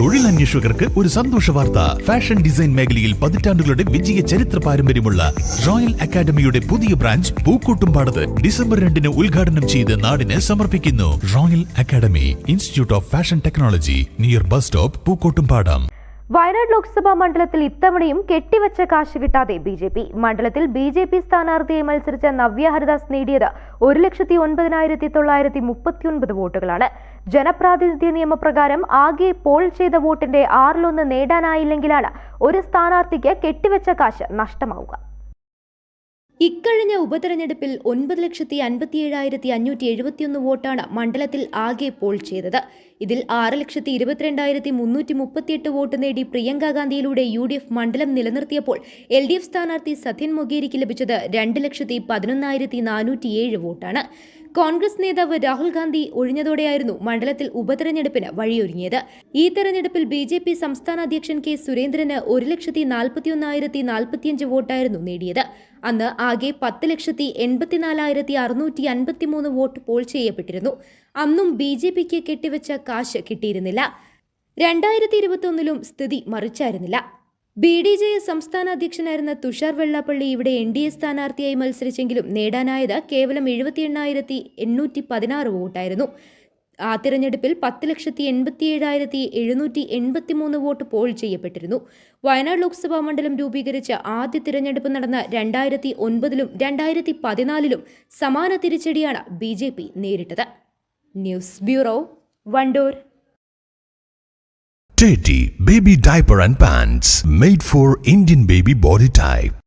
തൊഴിലന്വേഷകർക്ക് ഒരു സന്തോഷ വാർത്ത. ഫാഷൻ ഡിസൈൻ മേഖലയിൽ പതിറ്റാണ്ടുകളുടെ വിജയ ചരിത്ര പാരമ്പര്യമുള്ള റോയൽ അക്കാദമിയുടെ പുതിയ ബ്രാഞ്ച് പൂക്കോട്ടുംപാടത്ത് ഡിസംബർ രണ്ടിന് ഉദ്ഘാടനം ചെയ്ത് നാടിന് സമർപ്പിക്കുന്നു. Royal academy institute of fashion technology near bus stop Pookkottumpadam. Wayanad Lok Sabha മണ്ഡലത്തിൽ ഇത്തവണയും കെട്ടിവച്ച കാശ് കിട്ടാതെ ബി ജെ പി. മണ്ഡലത്തിൽ ബി ജെ പി സ്ഥാനാർത്ഥിയെ മത്സരിച്ച നവ്യ ഹരിദാസ് നേടിയത് ഒരു ലക്ഷത്തി ഒൻപതിനായിരത്തി തൊള്ളായിരത്തി മുപ്പത്തിയൊൻപത് വോട്ടുകളാണ്. ജനപ്രാതിനിധ്യ നിയമപ്രകാരം ആകെ പോൾ ചെയ്ത വോട്ടിന്റെ ആറിലൊന്ന് നേടാനായില്ലെങ്കിലാണ് ഒരു സ്ഥാനാർത്ഥിക്ക് കെട്ടിവച്ച കാശ് നഷ്ടമാവുക. ഇക്കഴിഞ്ഞ ഉപതെരഞ്ഞെടുപ്പിൽ ഒൻപത് ലക്ഷത്തി അൻപത്തിയേഴായിരത്തി അഞ്ഞൂറ്റി എഴുപത്തിയൊന്ന് വോട്ടാണ് മണ്ഡലത്തിൽ ആകെ പോൾ ചെയ്തത്. ഇതിൽ ആറ് ലക്ഷത്തി ഇരുപത്തിരണ്ടായിരത്തി മുന്നൂറ്റി മുപ്പത്തിയെട്ട് വോട്ട് നേടി പ്രിയങ്ക ഗാന്ധിയിലൂടെ യു ഡി എഫ് മണ്ഡലം നിലനിർത്തിയപ്പോൾ എൽ ഡി എഫ് സ്ഥാനാർത്ഥി സത്യൻ മൊഗേരിക്ക് ലഭിച്ചത് രണ്ട് ലക്ഷത്തി പതിനൊന്നായിരത്തി നാനൂറ്റിയേഴ് വോട്ടാണ്. കോൺഗ്രസ് നേതാവ് രാഹുൽ ഗാന്ധി ഒഴിഞ്ഞതോടെയായിരുന്നു മണ്ഡലത്തിൽ ഉപതെരഞ്ഞെടുപ്പിന് വഴിയൊരുങ്ങിയത്. ഈ തെരഞ്ഞെടുപ്പിൽ ബി ജെ പി സംസ്ഥാന അധ്യക്ഷൻ കെ സുരേന്ദ്രന് ഒരു ലക്ഷത്തി നാൽപ്പത്തിയൊന്നായിരത്തി നാൽപ്പത്തിയഞ്ച് വോട്ടായിരുന്നു നേടിയത്. അന്ന് ആകെ പത്ത് ലക്ഷത്തി എൺപത്തിനാലായിരത്തി അറുന്നൂറ്റി അൻപത്തിമൂന്ന് വോട്ട് പോൾ ചെയ്യപ്പെട്ടിരുന്നു. അന്നും ബി ജെ പിക്ക് കെട്ടിവെച്ച കാശ് കിട്ടിയിരുന്നില്ല. രണ്ടായിരത്തി ഇരുപത്തൊന്നിലും സ്ഥിതി മറിച്ചായിരുന്നില്ല. ബി ഡി ജെ എസ് സംസ്ഥാന അധ്യക്ഷനായിരുന്ന തുഷാർ വെള്ളാപ്പള്ളി ഇവിടെ എൻ ഡി എ സ്ഥാനാർത്ഥിയായി മത്സരിച്ചെങ്കിലും നേടാനായത് കേവലം എഴുപത്തി എണ്ണായിരത്തി എണ്ണൂറ്റി പതിനാറ് വോട്ടായിരുന്നു. ആ തിരഞ്ഞെടുപ്പിൽ പത്ത് ലക്ഷത്തി എൺപത്തി ഏഴായിരത്തി എഴുന്നൂറ്റി എൺപത്തി മൂന്ന് വോട്ട് പോൾ ചെയ്യപ്പെട്ടിരുന്നു. വയനാട് ലോക്സഭാ മണ്ഡലം രൂപീകരിച്ച ആദ്യ തിരഞ്ഞെടുപ്പ് നടന്ന രണ്ടായിരത്തി ഒൻപതിലും രണ്ടായിരത്തി പതിനാലിലും സമാന തിരിച്ചടിയാണ് ബി ജെ പി നേരിട്ടത്. News bureau Wandoor. Teddy Baby Diaper and Pants made for Indian baby body type.